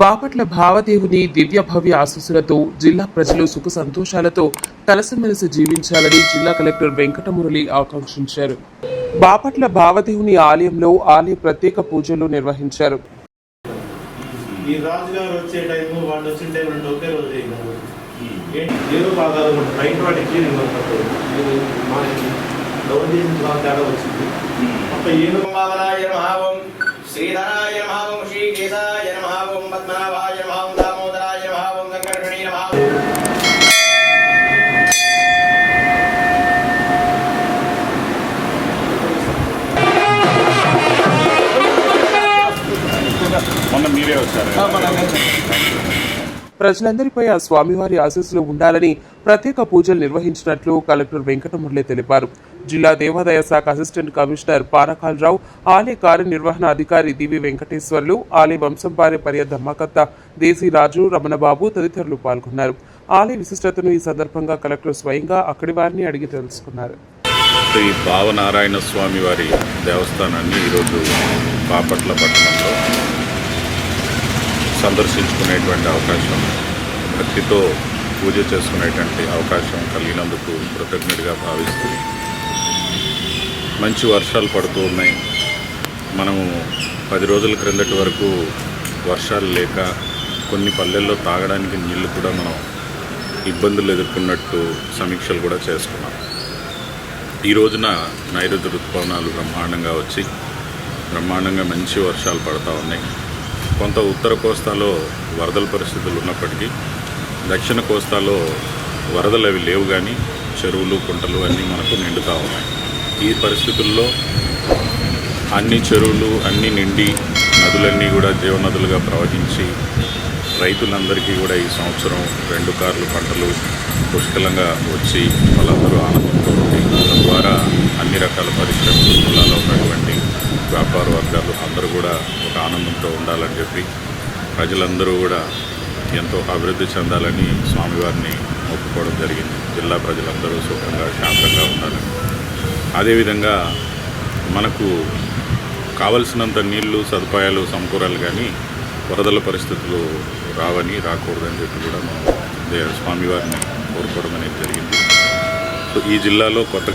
బాపట్ల భావదేవుని దివ్య భవ్య ఆశీస్సులతో జిల్లా ప్రజలు సుఖ సంతోషాలతో కలిసిమెలిసి జీవించాలని జిల్లా కలెక్టర్ వెంకటమురళి ఆకాంక్షించారు. బాపట్ల భావదేవుని ఆలయంలో ఆలయ ప్రత్యేక పూజలు నిర్వహించారు. ఈ రాజుగారు వచ్చే టైము వాళ్ళు వచ్చిన టైం రెండు ఒకే రోజు చేయగలరు ఏంటి? జీరో భాగాలు కూడా బయట వాటికి మనకి డౌన్ చేసిన తర్వాత తేడా వచ్చింది. ఒక ఏను భావనాయ నమః శ్రీధరాయ నమః మీరే వచ్చారు. ప్రజలందరిపై ఆ స్వామివారి ఆశీస్సులు ఉండాలని ప్రత్యేక పూజలు నిర్వహించినట్లు కలెక్టర్ వెంకటమురళి తెలిపారు. జిల్లా దేవాదాయ శాఖ అసిస్టెంట్ కమిషనర్ పానకాలరావు ఆలయ కార్యనిర్వహణ అధికారి దివి వెంకటేశ్వర్లు ఆలయ వంశంపారి పర్య ధర్మకర్త దేశీరాజు రమణబాబు తదితరులు పాల్గొన్నారు. ఆలయ విశిష్టతను ఈ సందర్భంగా కలెక్టర్ స్వయంగా అక్కడి వారిని అడిగి తెలుసుకున్నారు. శ్రీ భావనారాయణ స్వామి వారి దేవస్థానాన్ని ఈరోజు బాపట్ల పట్టణంలో సందర్శించుకునేటువంటి అవకాశం భక్తితో పూజ చేసుకునేటువంటి అవకాశం కలిగినందుకు కృతజ్ఞుడిగా భావిస్తూ మంచి వర్షాలు పడుతూ ఉన్నాయి. మనము పది రోజుల క్రిందటి వరకు వర్షాలు లేక కొన్ని పల్లెల్లో తాగడానికి నీళ్ళు కూడా మనం ఇబ్బందులు ఎదుర్కొన్నట్టు సమీక్షలు కూడా చేసుకున్నాం. ఈ రోజున నైరుతి ఋతుపవనాలు బ్రహ్మాండంగా వచ్చి బ్రహ్మాండంగా మంచి వర్షాలు పడతా ఉన్నాయి. కొంత ఉత్తర కోస్తాలో వరదల పరిస్థితులు ఉన్నప్పటికీ దక్షిణ కోస్తాలో వరదలు అవి లేవు కానీ చెరువులు కుంటలు అన్నీ మనకు నిండుతూ ఉన్నాయి. ఈ పరిస్థితుల్లో అన్ని చెరువులు అన్నీ నిండి నదులన్నీ కూడా జీవనదులుగా ప్రవహించి రైతులందరికీ కూడా ఈ సంవత్సరం రెండు కార్లు పంటలు పుష్కలంగా వచ్చి వాళ్ళందరూ ఆనందంతో ఉండి తద్వారా అన్ని రకాల పరిశ్రమలు వ్యాపార వర్గాలు అందరూ కూడా ఒక ఆనందంతో ఉండాలని చెప్పి ప్రజలందరూ కూడా ఎంతో అభివృద్ధి చెందాలని స్వామివారిని మొక్కుకోవడం జరిగింది. జిల్లా ప్రజలందరూ సుఖంగా శాంతంగా ఉండాలని. అదేవిధంగా మనకు కావలసినంత నీళ్ళు సదుపాయాలు సమకూరాలు కానీ వరదల పరిస్థితులు రావని రాకూడదని చెప్పి కూడా మనం స్వామివారిని కోరుకోవడం అనేది జరిగింది. సో ఈ జిల్లాలో కొత్త